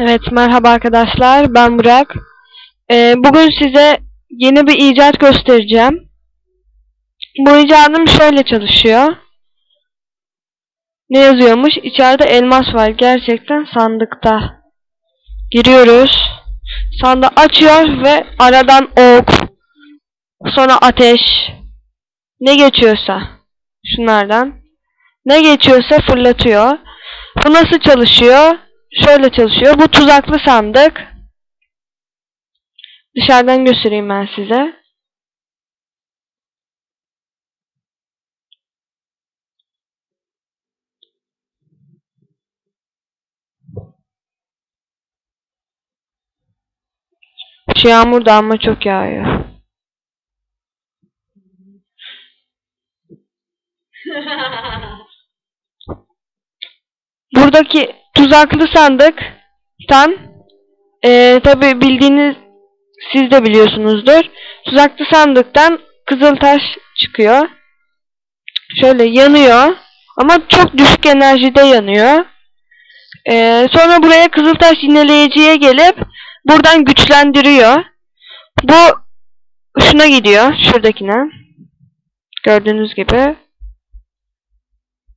Evet, merhaba arkadaşlar. Ben Burak. Ee, bugün size yeni bir icat göstereceğim. Bu icadım şöyle çalışıyor. Ne yazıyormuş? İçeride elmas var. Gerçekten sandıkta. Giriyoruz. Sandığı açıyor ve aradan ok, sonra ateş, ne geçiyorsa şunlardan, ne geçiyorsa fırlatıyor. Bu nasıl çalışıyor? Şöyle çalışıyor. Bu tuzaklı sandık. Dışarıdan göstereyim ben size. Şu yağmur da ama çok yağıyor. Buradaki tuzaklı sandıktan eee tabi bildiğiniz siz de biliyorsunuzdur. Tuzaklı sandıktan kızıltaş çıkıyor. Şöyle yanıyor. Ama çok düşük enerjide yanıyor. Eee, sonra buraya kızıltaş yineleyiciye gelip buradan güçlendiriyor. Bu şuna gidiyor. Şuradakine. Gördüğünüz gibi.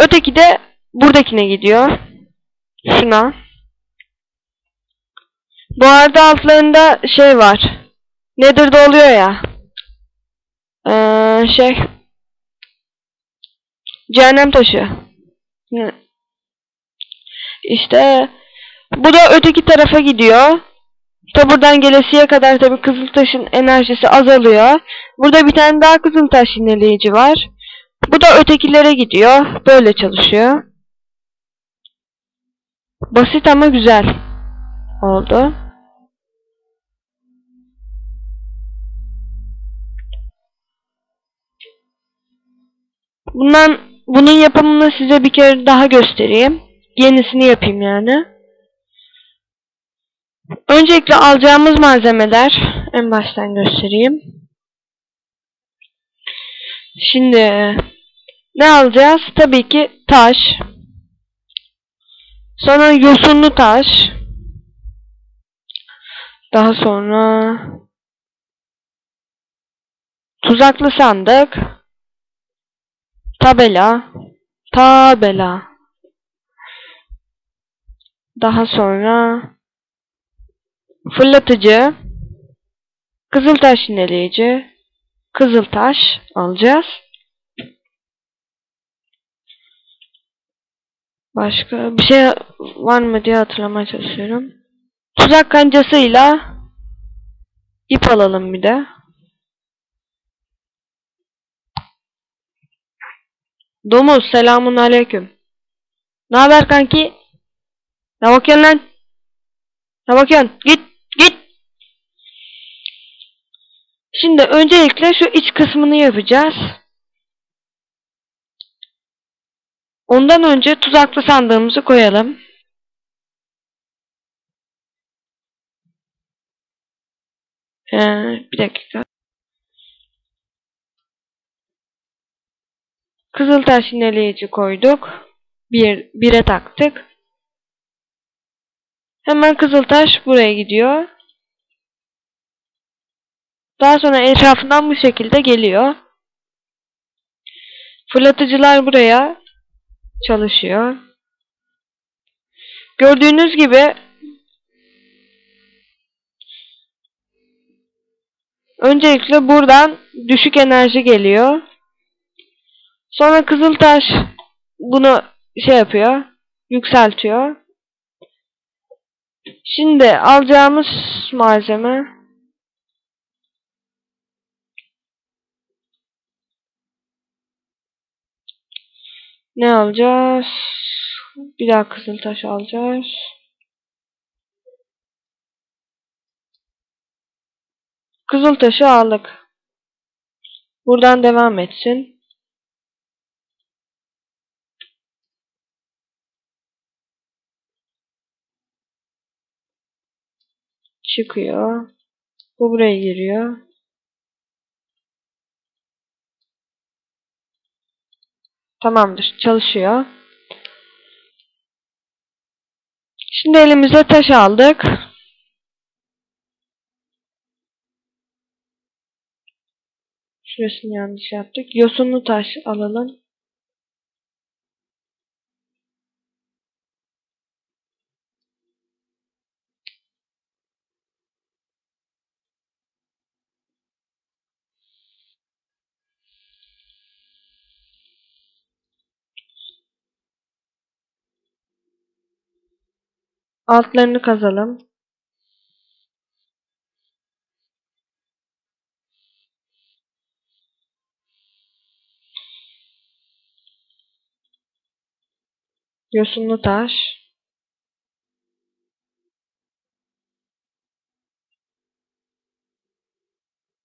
Öteki de buradakine gidiyor. Şuna. Bu arada altlarında şey var. Nether'da oluyor ya. Ee, şey. Cehennem taşı. İşte bu da öteki tarafa gidiyor. Ta buradan gelesiye kadar tabi Kızıltaş'ın enerjisi azalıyor. Burada bir tane daha Kızıltaş yineleyici var. Bu da ötekilere gidiyor. Böyle çalışıyor. Basit ama güzel oldu. Bundan bunun yapımını size bir kere daha göstereyim. Yenisini yapayım yani. Öncelikle alacağımız malzemeler en baştan göstereyim. Şimdi ne alacağız? Tabii ki taş. Sonra yosunlu taş. Daha sonra tuzaklı sandık. Tabela. Tabela. Daha sonra fırlatıcı. Kızıltaş yineleyici. Kızıltaş alacağız. Başka bir şey var mı diye hatırlamaya çalışıyorum. Tuzak kancasıyla ip alalım bir de. Domuz selamun aleyküm. Ne haber kanki? Ne bakıyorsun lan? Ne bakıyorsun? Git git. Şimdi öncelikle şu iç kısmını yapacağız. Ondan önce tuzaklı sandığımızı koyalım. Ee, bir dakika. Kızıltaş yineleyici koyduk. Bir, bire taktık. Hemen kızıltaş buraya gidiyor. Daha sonra etrafından bu şekilde geliyor. Fırlatıcılar buraya çalışıyor. Gördüğünüz gibi öncelikle buradan düşük enerji geliyor. Sonra Kızıltaş bunu şey yapıyor, yükseltiyor. Şimdi alacağımız malzeme ne alacağız? Bir daha Kızıltaş alacağız. Kızıltaşı aldık. Buradan devam etsin. çıkıyor. Bu buraya giriyor. Tamamdır. Çalışıyor. Şimdi elimize taş aldık. Şurasını yanlış yaptık. Yosunlu taş alalım. Altlarını kazalım. Yosunlu taş.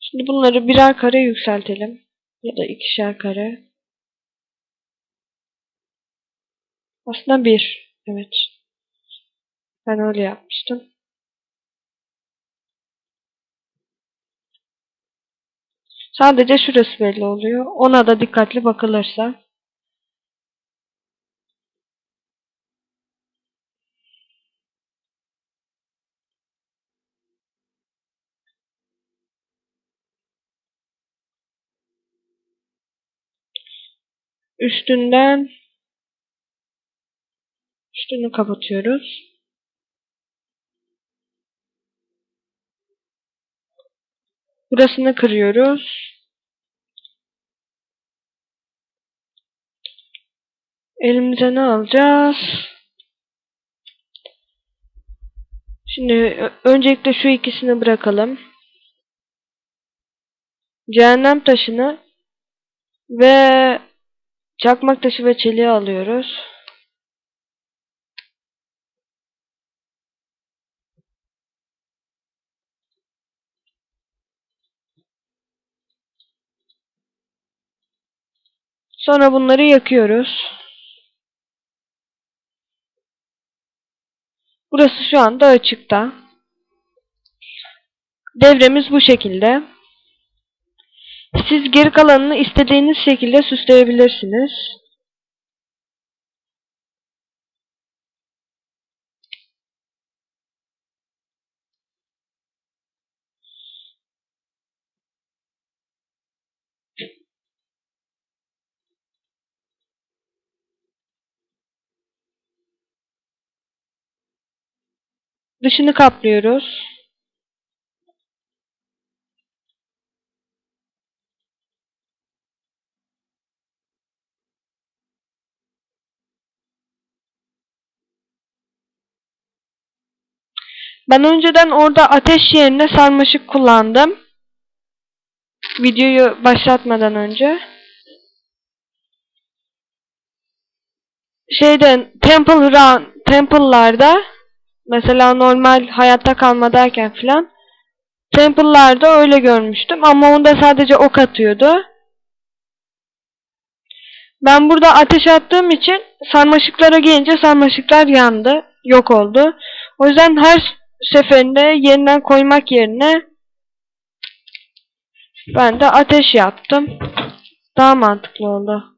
Şimdi bunları birer kare yükseltelim. Ya da ikişer kare. Aslında bir. Evet. Ben öyle yapmıştım. Sadece şurası belli oluyor. Ona da dikkatli bakılırsa. Üstünden üstünü kapatıyoruz. Burasını kırıyoruz. Elimize ne alacağız? Şimdi öncelikle şu ikisini bırakalım. Cehennem taşını ve çakmak taşı ve çeliği alıyoruz. Sonra bunları yakıyoruz. Burası şu anda açıkta. Devremiz bu şekilde. Siz geri kalanını istediğiniz şekilde süsleyebilirsiniz. Dışını kaplıyoruz. Ben önceden orada ateş yerine sarmaşık kullandım. Videoyu başlatmadan önce. Şeyden Temple Run, Temple'larda mesela normal hayatta kalmadayken filan Temple'larda öyle görmüştüm ama onda sadece ok atıyordu. Ben burada ateş attığım için sarmaşıklara gelince sarmaşıklar yandı, yok oldu. O yüzden her seferinde yeniden koymak yerine ben de ateş yaptım. Daha mantıklı oldu.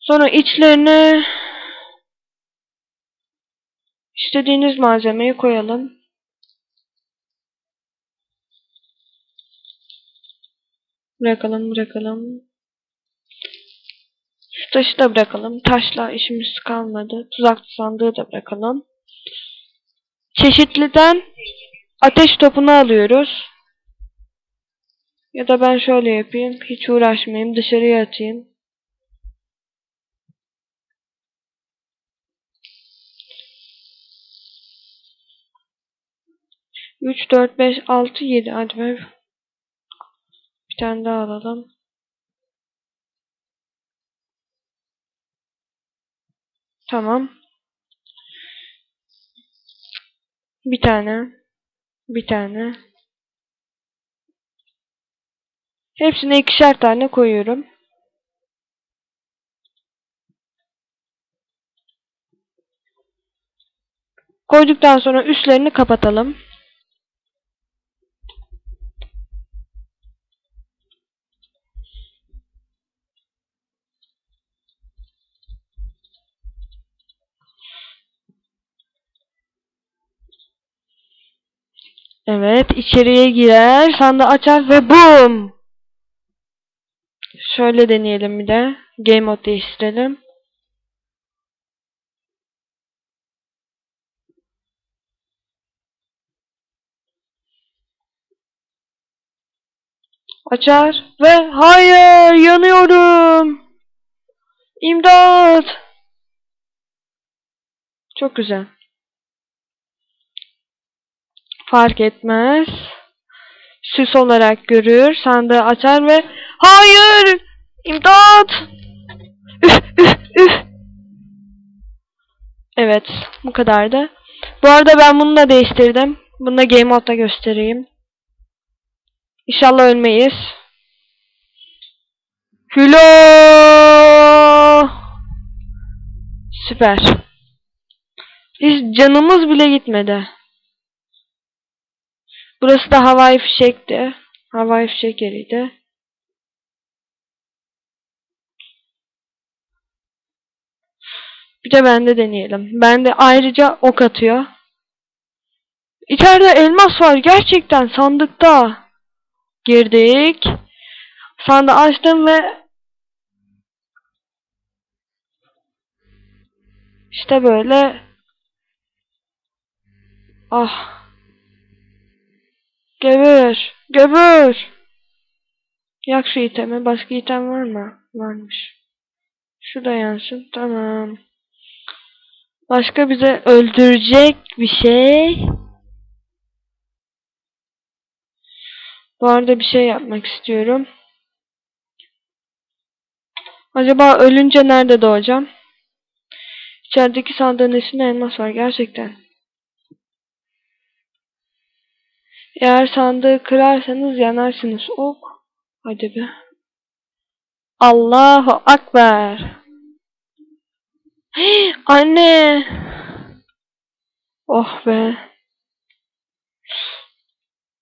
Sonra içlerine istediğiniz malzemeyi koyalım. Bırakalım bırakalım. Şu taşı da bırakalım. Taşla işimiz kalmadı. Tuzak sandığı da bırakalım. Çeşitliden ateş topunu alıyoruz. Ya da ben şöyle yapayım. Hiç uğraşmayayım. Dışarıya atayım. Üç, dört, beş, altı, yedi. Hadi be. Bir tane daha alalım. Tamam. Bir tane. Bir tane. Hepsine ikişer tane koyuyorum. Koyduktan sonra üstlerini kapatalım. Evet içeriye girer. Sandığı açar ve boom. Şöyle deneyelim bir de. Game mode değiştirelim. Açar ve hayır yanıyorum. İmdat. Çok güzel. Fark etmez. Süs olarak görür. Sandığı açar ve hayır. İmdat. Evet. Bu kadardı. Bu arada ben bunu da değiştirdim. Bunu da Game Mode'da göstereyim. İnşallah ölmeyiz. Hülo! Süper. Hiç canımız bile gitmedi. Burası da havai fişekti. Havai fişek yeriydi. Bir de bende deneyelim. Bende ayrıca ok atıyor. İçeride elmas var gerçekten sandıkta. Girdik. Sandığı açtım ve işte böyle ah Göbür. Göbür. Yak şu itemi. Başka item var mı? Varmış. Şu da yansın. Tamam. Başka bize öldürecek bir şey. Bu arada bir şey yapmak istiyorum. Acaba ölünce nerede doğacağım? İçerideki sandığın üstünde elmas var gerçekten. Eğer sandığı kırarsanız yanarsınız. Ok. Hadi be. Allahu Akbar. Hey, anne. Oh be.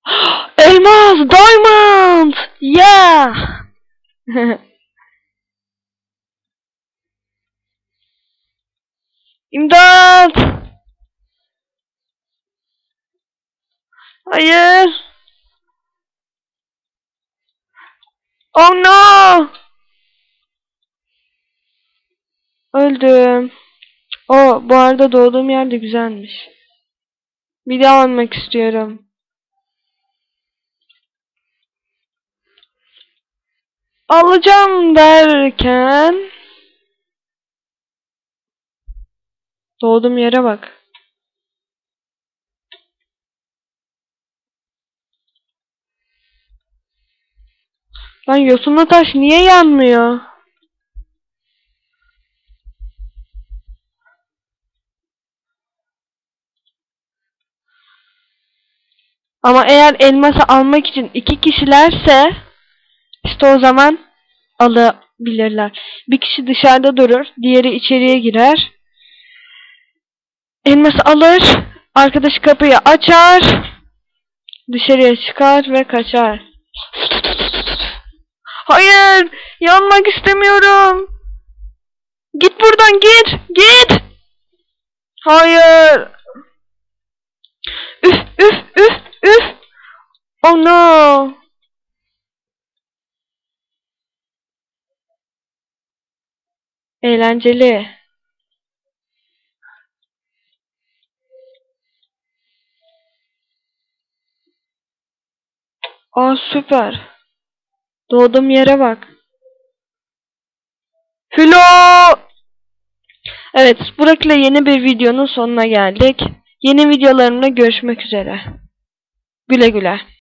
Elmas, diamond. Yeah. İmdat. Hayır. Oh no. Öldüm. O bu arada doğduğum yer de güzelmiş. Bir daha almak istiyorum. Alacağım derken doğduğum yere bak. Lan yosunlu taş niye yanmıyor? Ama eğer elması almak için iki kişilerse işte o zaman alabilirler. Bir kişi dışarıda durur, diğeri içeriye girer. Elması alır, arkadaş kapıyı açar, dışarıya çıkar ve kaçar. Hayır, yanmak istemiyorum. Git buradan git, git. Hayır. Üf, üf, üf, üf. Oh no. Eğlenceli. Aa süper. Doğduğum yere bak. Hülo! Evet, Burak ile yeni bir videonun sonuna geldik. Yeni videolarımda görüşmek üzere. Güle güle.